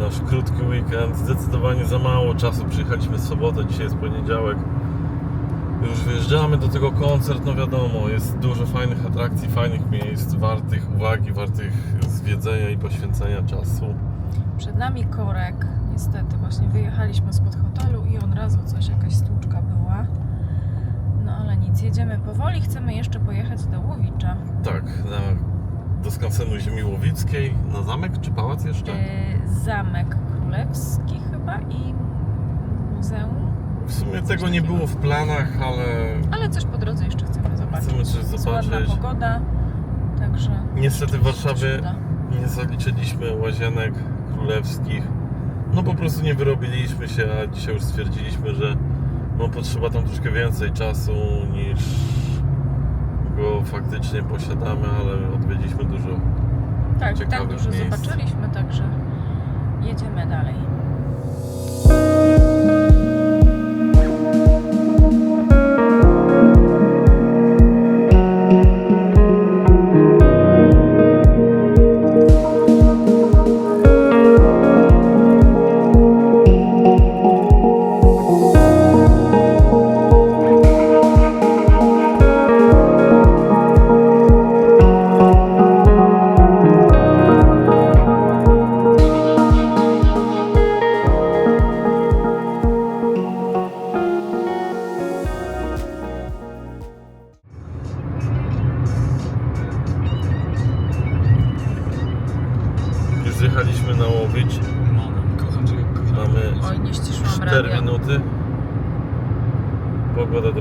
nasz krótki weekend. Zdecydowanie za mało czasu. Przyjechaliśmy w sobotę, dzisiaj jest poniedziałek. Już wyjeżdżamy do tego koncert, no wiadomo, jest dużo fajnych atrakcji, fajnych miejsc, wartych uwagi, wartych zwiedzenia i poświęcenia czasu. Przed nami korek. Niestety, właśnie wyjechaliśmy spod hotelu i od razu coś, jakaś stłuczka była. No ale nic, jedziemy powoli. Chcemy jeszcze pojechać do Łowicza. Tak, na, do skansenu Ziemi Łowickiej, na zamek czy pałac jeszcze? Zamek Królewski chyba i Muzeum. W sumie tego nie było w planach, ale Ale coś po drodze jeszcze chcemy zobaczyć. chcemy coś Jest ładna zobaczyć. pogoda, także Niestety w coś Warszawie uda. nie zaliczyliśmy łazienek królewskich. No po prostu nie wyrobiliśmy się, a dzisiaj już stwierdziliśmy, że no potrzeba tam troszkę więcej czasu niż go faktycznie posiadamy, ale odwiedziliśmy dużo. Tak, tak ciekawych dużo miejsc. zobaczyliśmy, także jedziemy dalej.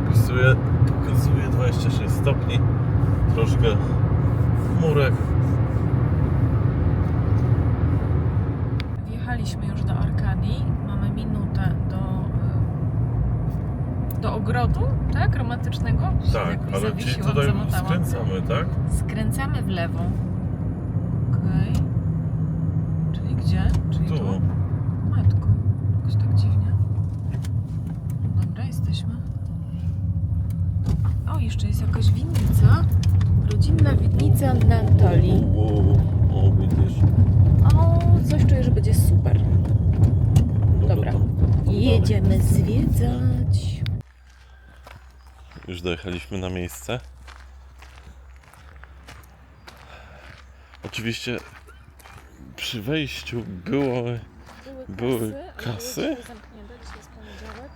Dopisuje, pokazuje 26 stopni, troszkę chmurek. Wjechaliśmy już do Arkadii. Mamy minutę do, y, do ogrodu, tak? Romantycznego? Tak, ale zawiesiłam, tutaj zamotałam. skręcamy, tak? Skręcamy w lewo. Okej. Czyli gdzie? Czyli tu? Tu. Matko, jakoś tak dziwnie. Dobra, jesteśmy. O, jeszcze jest jakaś winnica. Rodzinna winnica na Antalii. Wow, o widzisz. O, coś czuję, że będzie super. Dobra. tam Jedziemy zwiedzać. Już dojechaliśmy na miejsce. Oczywiście przy wejściu było. Były kasy? ale dzisiaj zamknięte, dzisiaj jest poniedziałek.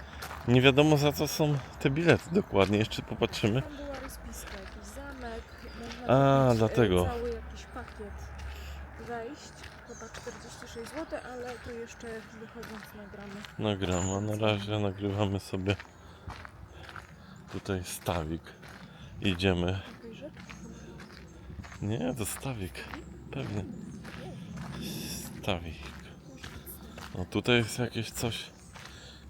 Nie wiadomo za co są te bilety dokładnie, jeszcze popatrzymy. Tam była rozpiska, jakiś zamek. Można A, e, dlatego. Cały jakiś pakiet wejść. Chyba 46 zł, ale to jeszcze wychodząc nagramy. Nagramy, a na razie nagrywamy sobie tutaj stawik. Idziemy. Nie, to stawik. Pewnie. Stawik. No tutaj jest jakieś coś.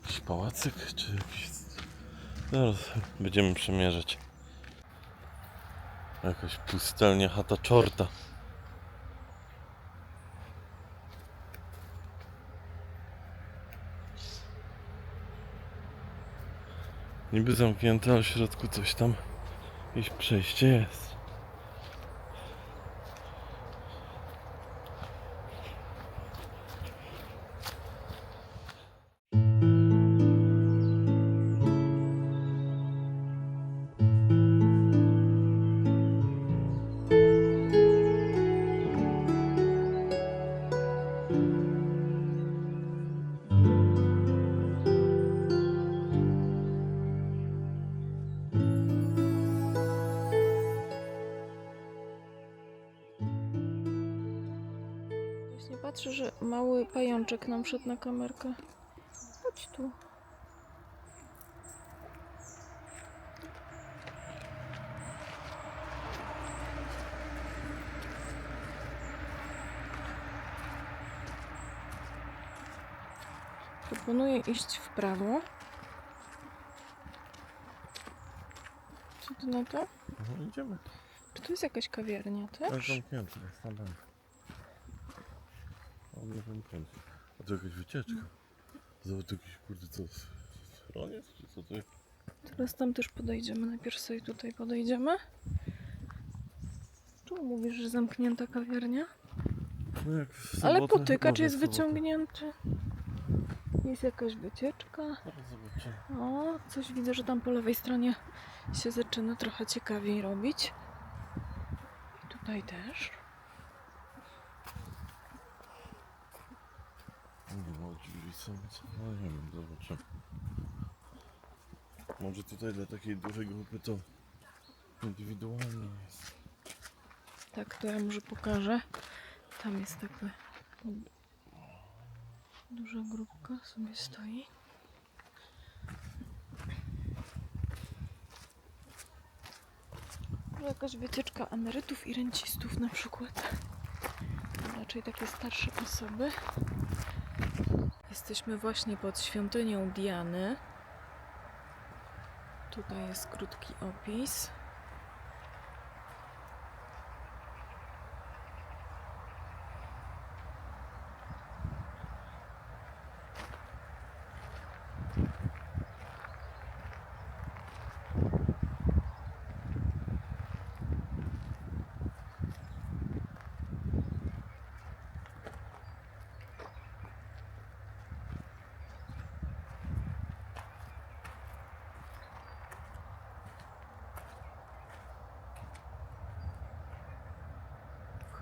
Jakiś pałacyk, czy jakiś. Zaraz będziemy przemierzać. Jakaś pustelnia chata czorta. Niby zamknięte, ale w środku coś tam. Jakieś przejście jest. Mały pajączek nam wszedł na kamerkę. Chodź tu. Proponuję iść w prawo. Co ty na to? No, idziemy. Czy tu jest jakaś kawiarnia też? zamknięte jest na bank. Ale zamknięte. A to jakaś wycieczka. Zobacz, jakiś kurde co? Schroniec? Czy co to jest? Teraz tam też podejdziemy. Najpierw sobie tutaj podejdziemy. Czemu mówisz, że zamknięta kawiarnia? No jak w Ale sobotę, potykacz może jest w sobotę. wyciągnięty. Jest jakaś wycieczka. Zaraz. O, coś widzę, że tam po lewej stronie się zaczyna trochę ciekawiej robić. I tutaj też. Nie co? No nie wiem, zobaczę. Może tutaj dla takiej dużej grupy to indywidualnie jest. Tak, to ja może pokażę. Tam jest taka duża grupka sobie stoi. Może jakaś wycieczka emerytów i rencistów na przykład. Raczej takie starsze osoby. Jesteśmy właśnie pod świątynią Diany. Tutaj jest krótki opis.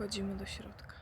Wchodzimy do środka.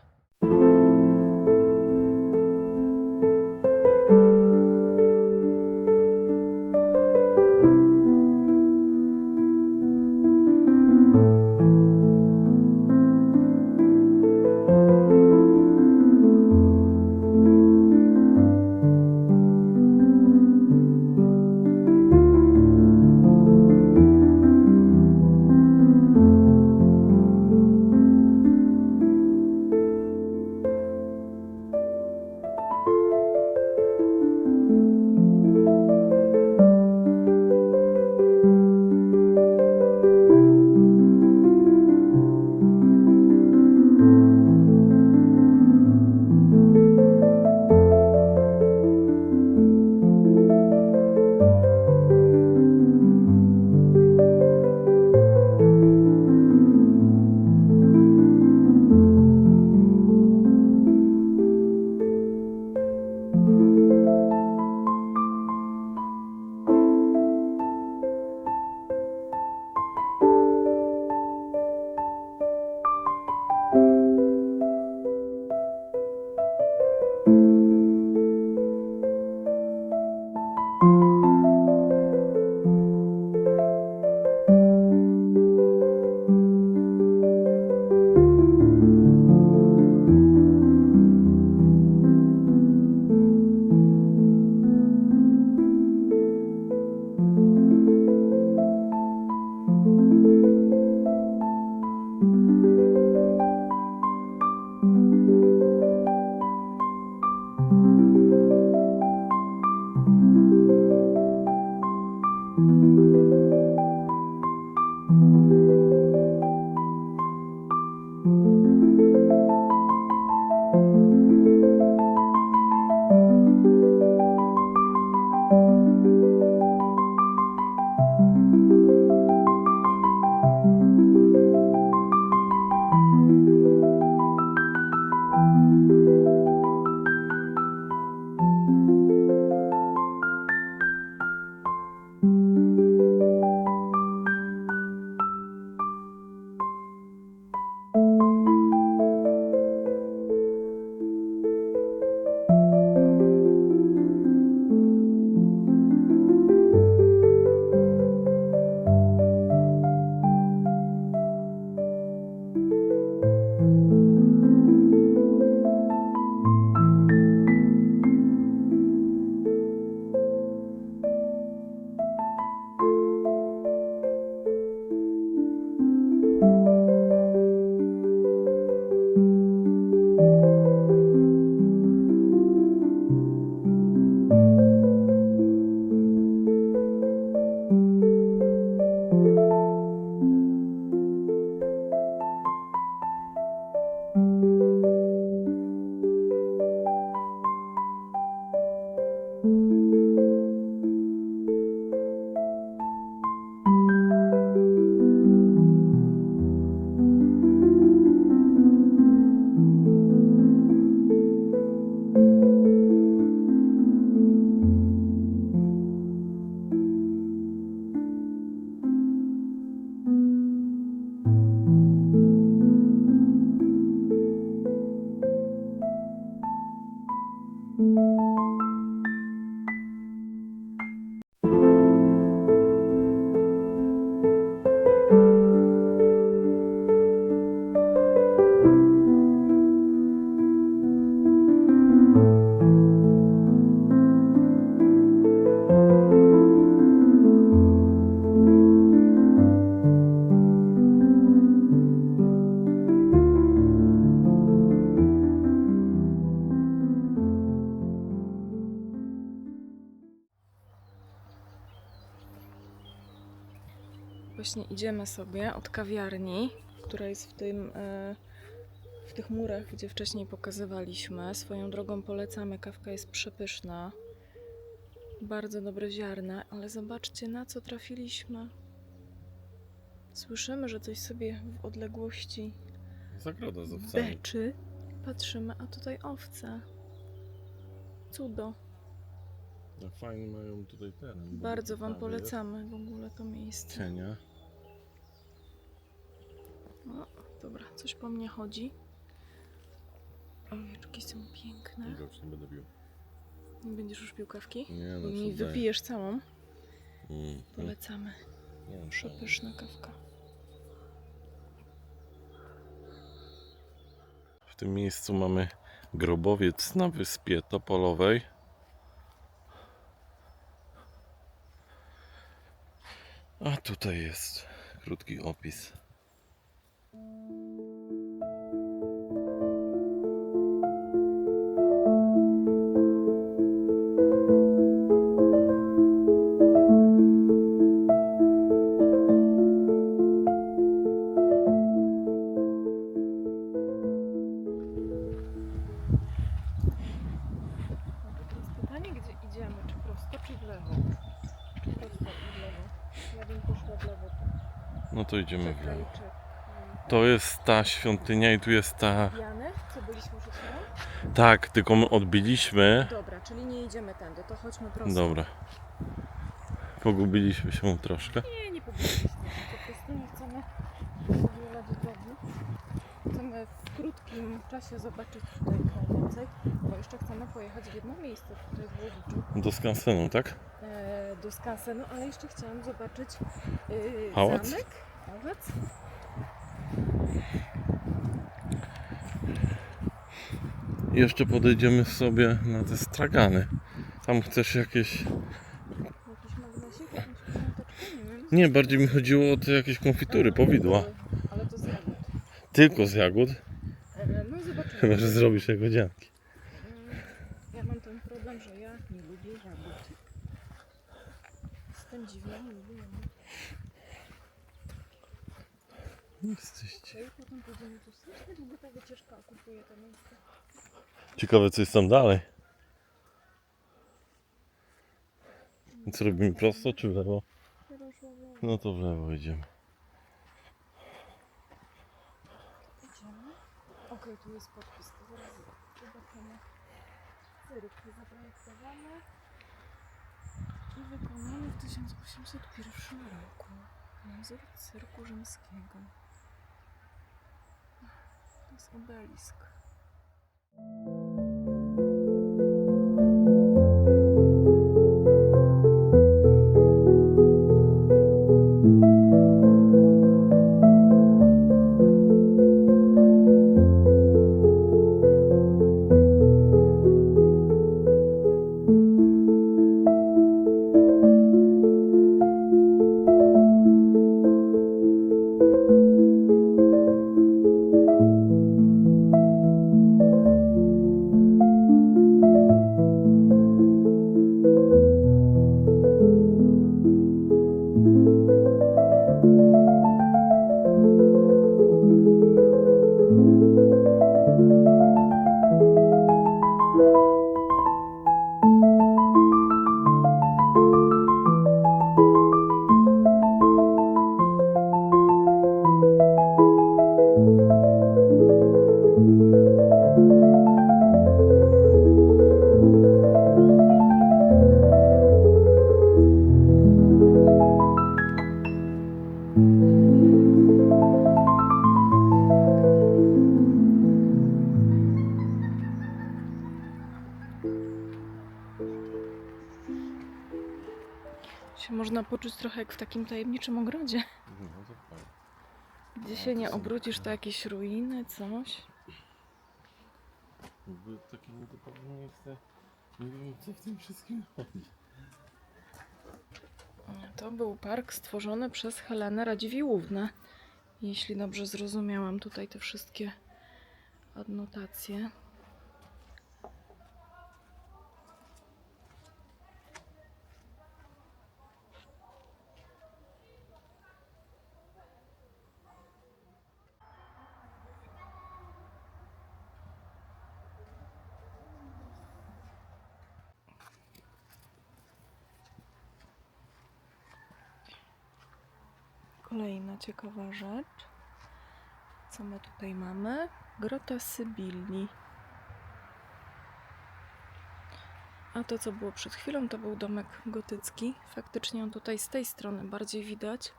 Idziemy sobie od kawiarni, która jest w tym e, w tych murach, gdzie wcześniej pokazywaliśmy. Swoją drogą polecamy, kawka jest przepyszna. Bardzo dobre ziarna, ale zobaczcie na co trafiliśmy. Słyszymy, że coś sobie w odległości Zagroda z owcami. beczy. Patrzymy, a tutaj owce. Cudo. No, fajnie mają tutaj teren. Bardzo Wam polecamy w ogóle to miejsce. Cienia. O, dobra, coś po mnie chodzi. Owieczki są piękne. Już nie będę bił. Nie będziesz już pił kawki? Nie no, mi co wypijesz całą. Mm. Polecamy. Nie wiem, Przepyszna kawka. W tym miejscu mamy grobowiec na wyspie Topolowej. A tutaj jest krótki opis. No to idziemy w lewo. To jest ta świątynia i tu jest ta... Jany? Co byliśmy przed chwilą? Tak, tylko my odbiliśmy. Dobra, czyli nie idziemy tędy, to chodźmy prosto. Dobra. Pogubiliśmy się troszkę. Nie, nie pobiliśmy. Po prostu nie chcemy wiele. Chcemy w krótkim czasie zobaczyć tutaj najwięcej, bo jeszcze chcemy pojechać w jedno miejsce tutaj w Łowiczu, Do skansenu, tak? e, do skansenu, ale jeszcze chciałam zobaczyć Pałac? zamek. Pałac? Jeszcze podejdziemy sobie na te stragany. Tam chcesz jakieś... Nie bardziej mi chodziło o te jakieś konfitury, powidła. Ale to z jagód. Tylko z jagód. E, no zobaczymy. Chyba, że zrobisz jagodzianki. Mm, Ja mam ten problem, że ja nie lubię jagód. Jestem dziwna, nie lubię jagód. Jesteście. I potem pójdziemy tu strasznie długo ta wycieczka okupuje to miejsce. Ciekawe, co jest tam dalej. Co robimy, prosto czy w lewo? No to w lewo idziemy. idziemy. Okej, tu jest podpis, to zaraz zobaczymy. Cyrk zaprojektowany i wykonany w 1801 roku na wzór cyrku rzymskiego. Jest obelisk. Poczuć trochę jak w takim tajemniczym ogrodzie, No gdzie A, się nie obrócisz, to jakieś ruiny, coś. Jakby takie nietypowe miejsce. Nie wiem, co w tym wszystkim chodzi. To był park stworzony przez Helenę Radziwiłłównę. Jeśli dobrze zrozumiałam tutaj te wszystkie adnotacje. Kolejna ciekawa rzecz. Co my tutaj mamy? Grota Sybilli. A to, co było przed chwilą, to był domek gotycki. Faktycznie on tutaj z tej strony bardziej widać.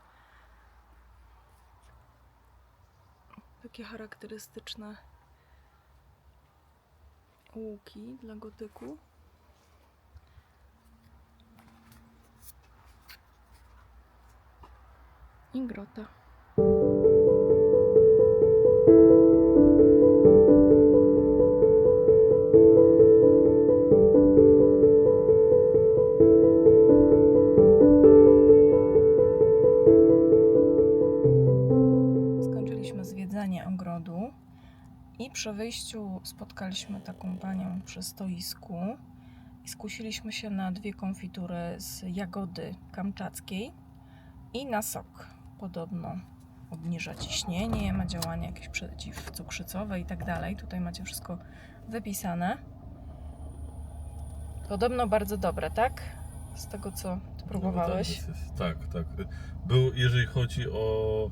Takie charakterystyczne łuki dla gotyku. I. Skończyliśmy zwiedzanie ogrodu i przy wyjściu spotkaliśmy taką panią przy stoisku i skusiliśmy się na dwie konfitury z jagody kamczackiej i na sok. Podobno obniża ciśnienie, ma działanie jakieś przeciwcukrzycowe i tak dalej. Tutaj macie wszystko wypisane. Podobno bardzo dobre, tak? Z tego co ty próbowałeś. No, tak, tak. Był, jeżeli chodzi o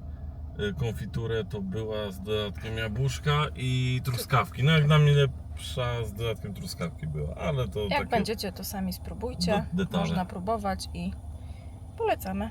y, konfiturę, to była z dodatkiem jabłuszka i truskawki. No jak dla mnie lepsza z dodatkiem truskawki była, ale to Jak takie będziecie, to sami spróbujcie. detale. Można próbować i polecamy.